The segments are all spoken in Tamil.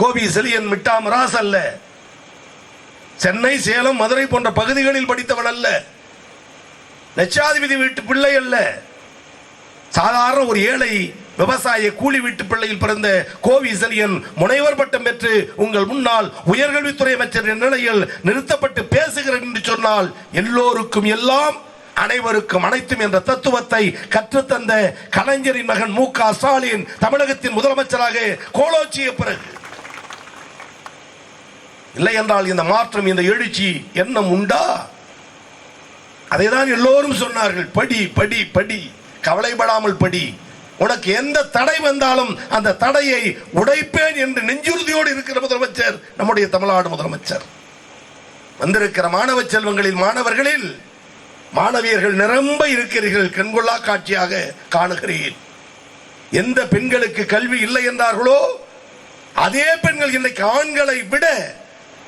கோவி செலியன் மிட்டா மிராஸ் அல்ல. சென்னை சேலம் மதுரை போன்ற பகுதிகளில் படித்தவன் அல்ல. லட்சாதிபதி வீட்டு பிள்ளை அல்ல. சாதாரண ஒரு ஏழை விவசாய கூலி வீட்டு பிள்ளையில் பிறந்த கோவி செலியன் முனைவர் பட்டம் பெற்று உங்கள் முன்னால் உயர்கல்வித்துறை அமைச்சர் என்ற நிலையில் நிறுத்தப்பட்டு பேசுகிறேன் என்று சொன்னால் எல்லோருக்கும் எல்லாம் அனைவருக்கும் அனைத்தும் என்ற தத்துவத்தை கற்றுத்தந்த கலைஞரின் மகன் மு க ஸ்டாலின் தமிழகத்தின் முதலமைச்சராக கோலோச்சிய பிறகு. இல்லை என்றால் இந்த மாற்றம் இந்த எழுச்சி எண்ணம் உண்டா? அதை தான் எல்லோரும் சொன்னார்கள். படி படி படி. கவலைப்படாமல் படி. உனக்கு எந்த தடை வந்தாலும் அந்த தடையை உடைப்பேன் என்று நெஞ்சுறுதியோடு இருக்கிற முதலமைச்சர் நம்முடைய தமிழ்நாடு முதலமைச்சர். வந்திருக்கிற மாணவ செல்வங்களில் மாணவர்களில் மாணவியர்கள் நிரம்ப இருக்கிறீர்கள். கண்கொள்ளா காட்சியாக காணுகிறேன். எந்த பெண்களுக்கு கல்வி இல்லை என்றார்களோ அதே பெண்கள் இன்னைக்கு ஆண்களை விட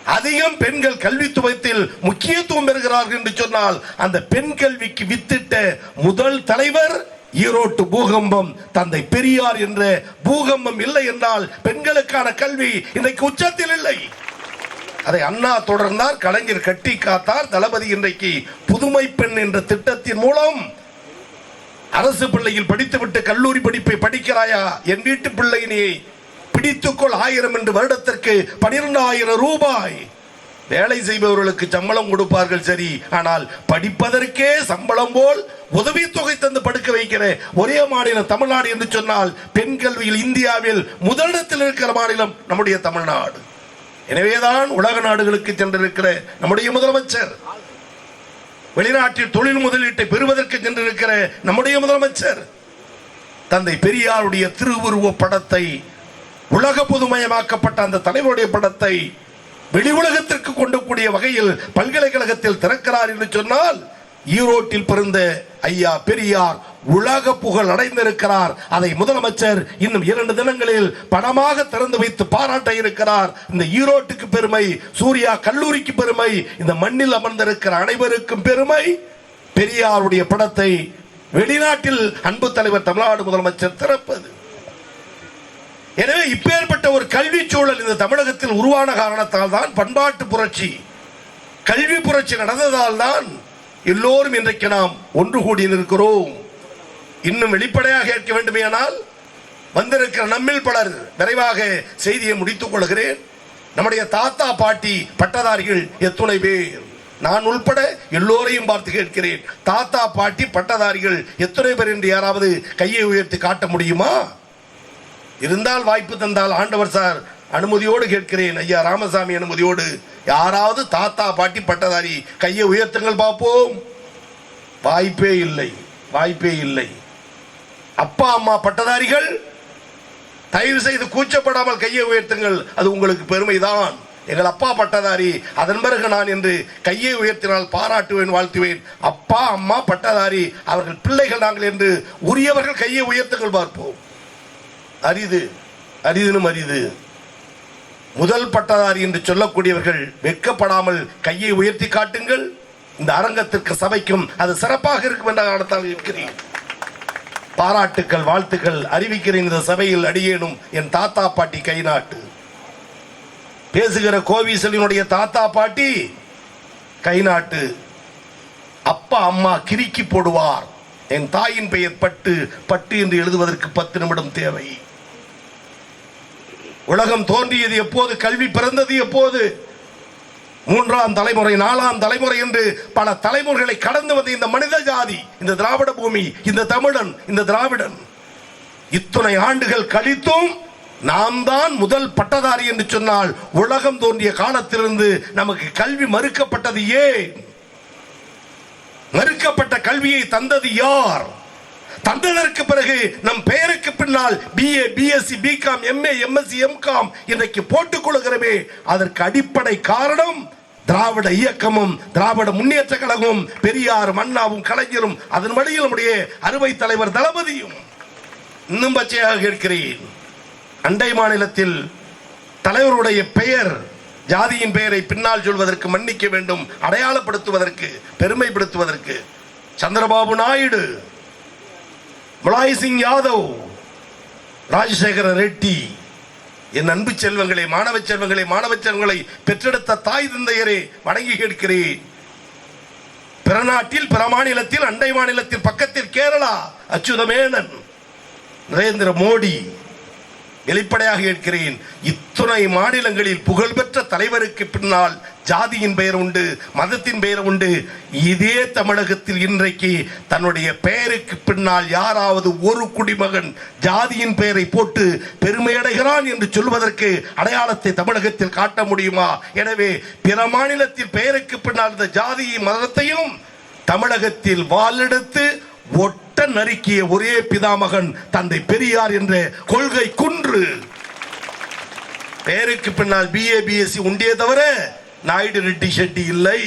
அதிகம் பெண்கள் கல்வித்துவத்தில் முக்கியத்துவம் பெறுகிறார்கள் என்று சொன்னால் அந்த பெண் கல்விக்கு வித்திட்ட முதல் தலைவர் ஈரோட்டு பூகம்பம் தந்தை பெரியார் என்ற பூகம்பம் இல்லை என்றால் பெண்களுக்கான கல்வி இன்றைக்கு உச்சத்தில் இல்லை. அதை அண்ணா தொடர்ந்தார் கலைஞர் கட்டி காத்தார் தளபதி இன்றைக்கு புதுமை பெண் என்ற திட்டத்தின் மூலம் அரசு பிள்ளையில் படித்துவிட்டு கல்லூரி படிப்பை படிக்கிறாயா? என் வீட்டு பிள்ளை பிடித்துக்கொள் ஆயிரம் என்று வருடத்திற்கு பனிரெண்டாயிரம் ரூபாய். வேலை செய்பவர்களுக்கு சம்பளம் கொடுப்பார்கள் சரி. ஆனால் படிப்பதற்கே சம்பளம் போல் உதவித்தொகை தந்து படுக்க வைக்கிற ஒரே மாநிலம் தமிழ்நாடு என்று சொன்னால் பெண் கல்வியில் இந்தியாவில் முதலிடத்தில் இருக்கிற மாநிலம் நம்முடைய தமிழ்நாடு. எனவேதான் உலக நாடுகளுக்கு சென்றிருக்கிற நம்முடைய முதலமைச்சர். வெளிநாட்டில் தொழில் முதலீட்டை பெறுவதற்கு சென்றிருக்கிற நம்முடைய முதலமைச்சர். தந்தை பெரியாருடைய திருவுருவ படத்தை உலக பொதுமயமாக்கப்பட்ட அந்த தலைவருடைய படத்தை வெளி உலகத்திற்கு கொண்டு கூடிய வகையில் பல்கலைக்கழகத்தில் திறக்கிறார் என்று சொன்னால் ஈரோட்டில் பிறந்த ஐயா பெரியார் உலக புகழ் அடைந்திருக்கிறார். அதை முதலமைச்சர் இன்னும் இரண்டு தினங்களில் பணமாக திறந்து வைத்து பாராட்ட இருக்கிறார். இந்த ஈரோட்டுக்கு பெருமை சூர்யா கல்லூரிக்கு பெருமை இந்த மண்ணில் அமர்ந்திருக்கிற அனைவருக்கும் பெருமை. பெரியாருடைய படத்தை வெளிநாட்டில் அன்பு தலைவர் தமிழ்நாடு முதலமைச்சர் திறப்பது. எனவே இப்பேற்பட்ட ஒரு கல்வி சூழல் இந்த தமிழகத்தில் உருவான காரணத்தால் தான் பண்பாட்டு புரட்சி கல்வி புரட்சி நடந்ததால் தான் எல்லோரும் இன்றைக்கு நாம் ஒன்று கூடி நிற்கிறோம் இன்னும் வெளிப்படையாக கேட்க வேண்டுமேனால் வந்திருக்கிற நம்மில் பலர் விரைவாக செய்தியை முடித்துக் கொள்கிறேன். நம்முடைய தாத்தா பாட்டி பட்டதாரிகள் எத்துணை பேர். நான் உள்பட எல்லோரையும் பார்த்து கேட்கிறேன். தாத்தா பாட்டி பட்டதாரிகள் எத்தனை பேர் என்று யாராவது கையை உயர்த்தி காட்ட முடியுமா? இருந்தால் வாய்ப்பு தந்தால் ஆண்டவர் சார் அனுமதியோடு கேட்கிறேன். ஐயா ராமசாமி அனுமதியோடு. யாராவது தாத்தா பாட்டி பட்டதாரி கையை உயர்த்துங்கள் பார்ப்போம். வாய்ப்பே இல்லை வாய்ப்பே இல்லை. அப்பா அம்மா பட்டதாரிகள் தயவு செய்து கூச்சப்படாமல் கையை உயர்த்துங்கள். அது உங்களுக்கு பெருமைதான். எங்கள் அப்பா பட்டதாரி அதன் பிறகு நான் என்று கையை உயர்த்தினால் பாராட்டுவேன் வாழ்த்துவேன். அப்பா அம்மா பட்டதாரி அவர்கள் பிள்ளைகள் நாங்கள் என்று உரியவர்கள் கையை உயர்த்துங்கள் பார்ப்போம். அரிது அரிதினும் அரிது. முதல் பட்டதாரி என்று சொல்லக்கூடியவர்கள் வெட்கப்படாமல் கையை உயர்த்தி காட்டுங்கள். இந்த அரங்கத்திற்கு சபைக்கும் அது சிறப்பாக இருக்கும் என்ற காரணத்தால் இருக்கிறேன் பாராட்டுக்கள் வாழ்த்துக்கள் அறிவிக்கிறேன் இந்த சபையில் அடியேனும் என் தாத்தா பாட்டி கை நாட்டு. பேசுகிற கோவிசலினுடைய தாத்தா பாட்டி கை நாட்டு. அப்பா அம்மா கிரிக்கி போடுவார். என் தாயின் பெயர் பட்டு பட்டு என்று எழுதுவதற்கு பத்து நிமிடம் தேவை. உலகம் தோன்றியது எப்போது? கல்வி பிறந்தது எப்போது? மூன்றாம் தலைமுறை நாலாம் தலைமுறை என்று பல தலைமுறைகளை கடந்து வந்த இந்த மனித ஜாதி இந்த திராவிட பூமி இந்த தமிழன் இந்த திராவிடன் இத்துணை ஆண்டுகள் கழித்தும் நாம் தான் முதல் பட்டதாரி என்று சொன்னால் உலகம் தோன்றிய காலத்திலிருந்து நமக்கு கல்வி மறுக்கப்பட்டது ஏன்? மறுக்கப்பட்ட கல்வியை தந்தது யார்? தந்ததற்கு பிறகு நம் பெயருக்கு பின்னால் BA BSc BCom MA MSc MCom இன்றைக்கு போட்டுக் கொள்கிறமே. அதற்கு அடிப்படை காரணம் திராவிட இயக்கமும் திராவிட முன்னேற்ற கழகமும் பெரியார் மன்னாவும் கலைஞரும் அதன் வழியில் நம்முடைய அறுவை தலைவர் தளபதியும் இன்னும் பச்சையாக கேட்கிறேன். அண்டை மாநிலத்தில் தலைவருடைய பெயர் ஜாதியின் பெயரை பின்னால் சொல்வதற்கு மன்னிக்க வேண்டும் அடையாளப்படுத்துவதற்கு பெருமைப்படுத்துவதற்கு சந்திரபாபு நாயுடு முலாய் சிங் யாதவ் ராஜசேகர ரெட்டி என் அன்பு செல்வங்களை மாணவ செல்வங்களை மாணவ செல்வங்களை பெற்றெடுத்த தாய் தந்தையரே வணங்கி கேட்கிறேன். பிறநாட்டில் பிற மாநிலத்தில் அண்டை மாநிலத்தில் பக்கத்தில் கேரளா அச்சுதமேனன் நரேந்திர மோடி வெளிப்படையாக கேட்கிறேன். இத்துணை மாநிலங்களில் புகழ்பெற்ற தலைவருக்கு பின்னால் ஜாதியின் பெயர் உண்டு மதத்தின் பெயர் உண்டு. இதே தமிழகத்தில் இன்றைக்கு தன்னுடைய பெயருக்கு பின்னால் யாராவது ஒரு குடிமகன் ஜாதியின் பெயரை போட்டு பெருமையடைகிறான் என்று சொல்வதற்கு அடையாளத்தை தமிழகத்தில் காட்ட முடியுமா? எனவே பிற மாநிலத்தில் பெயருக்கு பின்னால் இந்த ஜாதியின் மதத்தையும் தமிழகத்தில் வாழெடுத்து ஒட்டு நறுக்கிய ஒரே பிதாமகன் தந்தை பெரியார் என்ற கொள்கை குன்று. பெயருக்கு பின்னால் பிஏ பிஎஸ்சி உண்டியே தவிர நாயுடு ரெட்டி ஷெட்டி இல்லை.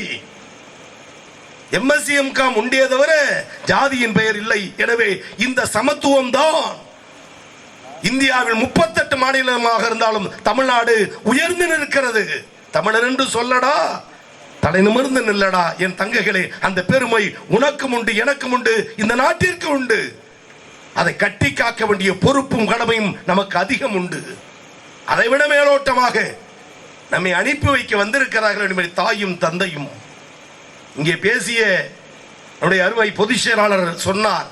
எம்எஸ்சி எம்காம் உண்டியே தவிர ஜாதியின் பெயர் இல்லை. எனவே இந்த சமத்துவம் தான் இந்தியாவில் முப்பத்தெட்டு மாநிலமாக இருந்தாலும் தமிழ்நாடு உயர்ந்து நிற்கிறது. தமிழர் என்று சொல்லடா தலை நிமிர்ந்து நில்லடா என் தங்கைகளே அந்த பெருமை உனக்கும் உண்டு எனக்கும் உண்டு இந்த நாட்டிற்கு உண்டு. அதை கட்டி காக்க வேண்டிய பொறுப்பும் கடமையும் நமக்கு அதிகம் உண்டு. அதை விட மேலோட்டமாக நம்மை அனுப்பி வைக்க வந்திருக்கிறார்கள் என்பதை தாயும் தந்தையும். இங்கே பேசிய நம்முடைய அருமை பொதுச் செயலாளர் சொன்னார்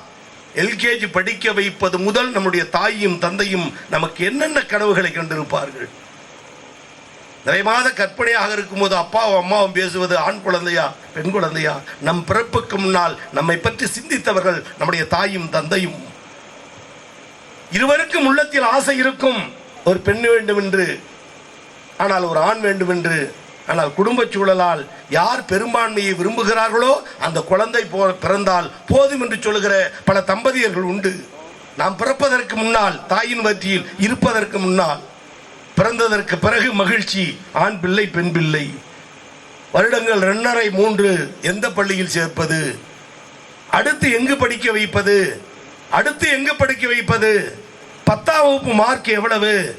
எல்கேஜி படிக்க வைப்பது முதல் நம்முடைய தாயும் தந்தையும் நமக்கு என்னென்ன கனவுகளை கண்டிருப்பார்கள்? நிறைய மாத கற்பனையாக இருக்கும்போது அப்பாவும் அம்மாவும் பேசுவது ஆண் குழந்தையா பெண் குழந்தையா? நம் பிறப்புக்கு முன்னால் நம்மை பற்றி சிந்தித்தவர்கள் நம்முடைய தாயும் தந்தையும். இருவருக்கும் உள்ளத்தில் ஆசை இருக்கும். ஒரு பெண் வேண்டும் என்று ஆனால் ஒரு ஆண் வேண்டும் என்று ஆனால் குடும்ப சூழலால் யார் பெரும்பான்மையை விரும்புகிறார்களோ அந்த குழந்தை போ பிறந்தால் போதும் என்று சொல்லுகிற பல தம்பதியர்கள் உண்டு. நாம் பிறப்பதற்கு முன்னால் தாயின் வற்றியில் இருப்பதற்கு முன்னால் பிறந்ததற்கு பிறகு மகிழ்ச்சி ஆண் பிள்ளை பெண் பிள்ளை. வருடங்கள் ரெண்டரை மூன்று எந்த பள்ளியில் சேர்ப்பது? அடுத்து எங்கு படிக்க வைப்பது? அடுத்து எங்கு படிக்க வைப்பது? பத்தாம் வகுப்பு மார்க் எவ்வளவு?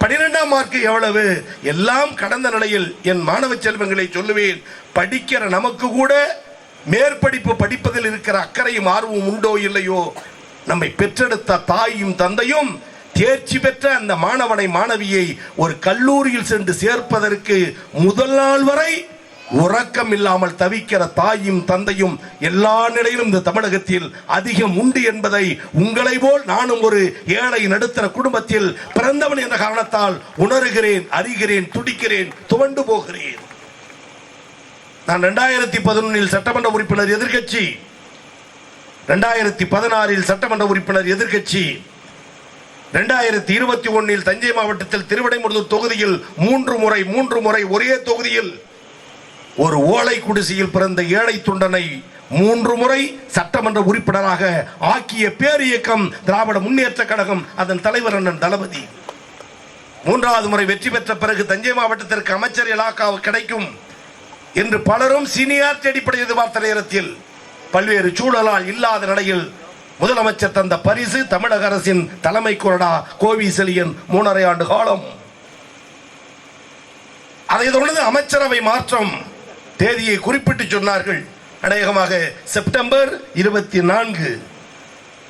பன்னிரெண்டாம் மார்க் எவ்வளவு? எல்லாம் கடந்த நிலையில் என் மாணவ செல்வங்களை சொல்லுவேன். படிக்கிற நமக்கு கூட மேற்படிப்பு படிப்பதில் இருக்கிற அக்கறையும் ஆர்வம் உண்டோ இல்லையோ? நம்மை பெற்றெடுத்த தாயும் தந்தையும் தேர்ச்சி பெற்ற அந்த மாணவனை மாணவியை ஒரு கல்லூரியில் சென்று சேர்ப்பதற்கு முதல் நாள் வரை உறக்கம் இல்லாமல் தவிக்கிற தாயும் தந்தையும் எல்லா நிலையிலும் இந்த தமிழகத்தில் அதிகம் உண்டு என்பதை உங்களை போல் நானும் ஒரு ஏழை நடுத்தர குடும்பத்தில் பிறந்தவன் என்ற காரணத்தால் உணர்கிறேன் அறிகிறேன் துடிக்கிறேன் துவண்டு போகிறேன். நான் ரெண்டாயிரத்தி பதினொன்னில் சட்டமன்ற உறுப்பினர் எதிர்க்கட்சி. ரெண்டாயிரத்தி பதினாறில் சட்டமன்ற உறுப்பினர் எதிர்க்கட்சி. ரெண்டாயிரத்தி இருபத்தி ஒன்னில் தஞ்சை மாவட்டத்தில் திருவிடைமுருதூர் தொகுதியில் மூன்று முறை மூன்று முறை ஒரே தொகுதியில் ஒரு ஓலை குடிசையில் பிறந்த ஏழை துண்டனை மூன்று முறை சட்டமன்ற உறுப்பினராக ஆக்கிய பேரியக்கம் திராவிட முன்னேற்ற கழகம் அதன் தலைவர் அண்ணன் தளபதி. மூன்றாவது முறை வெற்றி பெற்ற பிறகு தஞ்சை மாவட்டத்திற்கு அமைச்சர் இலாக்கா கிடைக்கும் என்று பலரும் சீனியாரிட்டி அடிப்படை எதிர்பார்த்த நேரத்தில் பல்வேறு சூழலால் இல்லாத நிலையில் முதலமைச்சர் தந்த பரிசு தமிழக அரசின் தலைமை கொறடா கோவி செலியன் மூணரை ஆண்டு காலம். அதை தொடர்ந்து அமைச்சரவை மாற்றம் தேதியை குறிப்பிட்டு சொன்னார்கள். அநேகமாக செப்டம்பர் இருபத்தி நான்கு.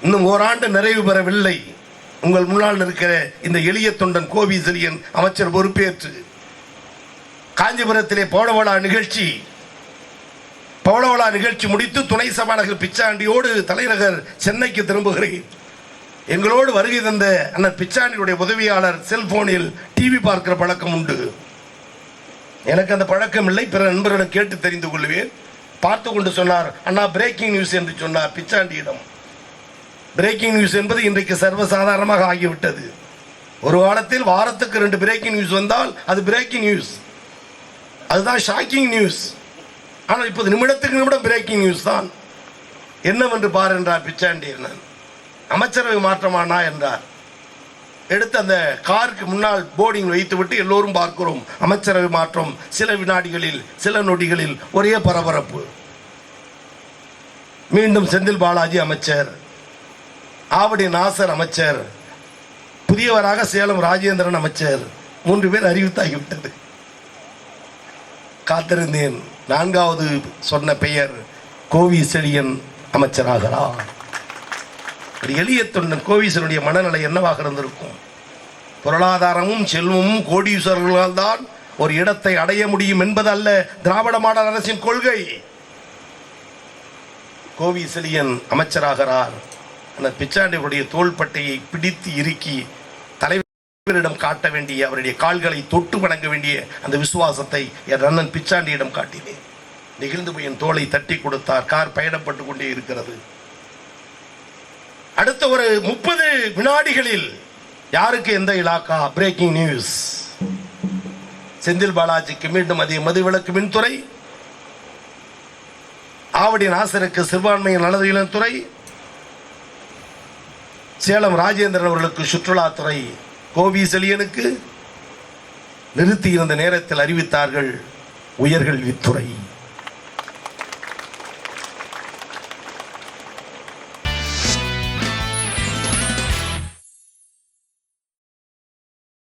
இன்னும் ஓராண்டு நிறைவு பெறவில்லை. உங்கள் முன்னால் இருக்கிற இந்த எளிய தொண்டன் கோவி செலியன் அமைச்சர் பொறுப்பேற்று. காஞ்சிபுரத்திலே போடவடா நிகழ்ச்சி பவளவளா நிகழ்ச்சி முடித்து துணை சபாநாயகர் பிச்சாண்டியோடு தலைநகர் சென்னைக்கு திரும்புகிறேன். எங்களோடு வருகை தந்த அண்ணன் பிச்சாண்டியுடைய உதவியாளர் செல்போனில் டிவி பார்க்கிற பழக்கம் உண்டு. எனக்கு அந்த பழக்கம் இல்லை பிற நண்பர்களிடம் கேட்டு தெரிந்து கொள்வேன். பார்த்து கொண்டு சொன்னார் அண்ணா பிரேக்கிங் நியூஸ் என்று சொன்னார் பிச்சாண்டியிடம். பிரேக்கிங் நியூஸ் என்பது இன்றைக்கு சர்வசாதாரணமாக ஆகிவிட்டது. ஒரு காலத்தில் வாரத்துக்கு ரெண்டு பிரேக்கிங் நியூஸ் வந்தால் அது பிரேக்கிங் நியூஸ் அதுதான் ஷாக்கிங் நியூஸ் ஆனால் இப்போது நிமிடத்துக்கு நிமிடம் பிரேக்கிங் நியூஸ் தான். என்னவென்று பார் என்றார் பிச்சாண்டி அண்ணன் அமைச்சரவை மாற்றமானா என்றார். எடுத்து அந்த காருக்கு முன்னால் போர்டிங் வைத்துவிட்டு எல்லோரும் பார்க்கிறோம். அமைச்சரவை மாற்றம் சில வினாடிகளில் சில நொடிகளில் ஒரே பரபரப்பு. மீண்டும் செந்தில் பாலாஜி அமைச்சர் ஆவடி நாசர் அமைச்சர் புதியவராக சேலம் ராஜேந்திரன் அமைச்சர் மூன்று பேர் அறிவித்தாகிவிட்டது. காத்திருந்தேன். நான்காவது சொன்ன பெயர் கோவி செழியன் அமைச்சராகிறார். ஒரு எளிய தொண்டன் கோவிசனுடைய மனநிலை என்னவாக இருந்திருக்கும்? பொருளாதாரமும் செல்வமும் கோடீஸ்வரர்களால் தான் ஒரு இடத்தை அடைய முடியும் என்பது அல்ல திராவிட மாடல் அரசின் கொள்கை. கோவி செலியன் அமைச்சராகிறார். அந்த பிச்சாண்டியுடைய தோள்பட்டையை பிடித்து இறுக்கி தலைவரிடம் காட்ட வேண்டிய அவருடைய கால்களை தொட்டு வணங்க வேண்டிய அந்த விசுவாசத்தை என் அண்ணன் பிச்சாண்டியிடம் காட்டினேன். நெகிழ்ந்து போய் என் தோலை தட்டி கொடுத்தார். கார் பயணப்பட்டு கொண்டே இருக்கிறது. அடுத்த ஒரு முப்பது வினாடிகளில் யாருக்கு எந்த இலாக்கா? பிரேக்கிங் நியூஸ் செந்தில் பாலாஜிக்கு மீண்டும் அதே மதுவிலக்கு மின்துறை. ஆவடி நாசருக்கு சிறுபான்மையின் நலதுறை சேலம் ராஜேந்திரன் அவர்களுக்கு சுற்றுலாத்துறை. கோவி செலியனுக்கு நிறுத்தியிருந்த நேரத்தில் அறிவித்தார்கள் உயர்கல்வித்துறை.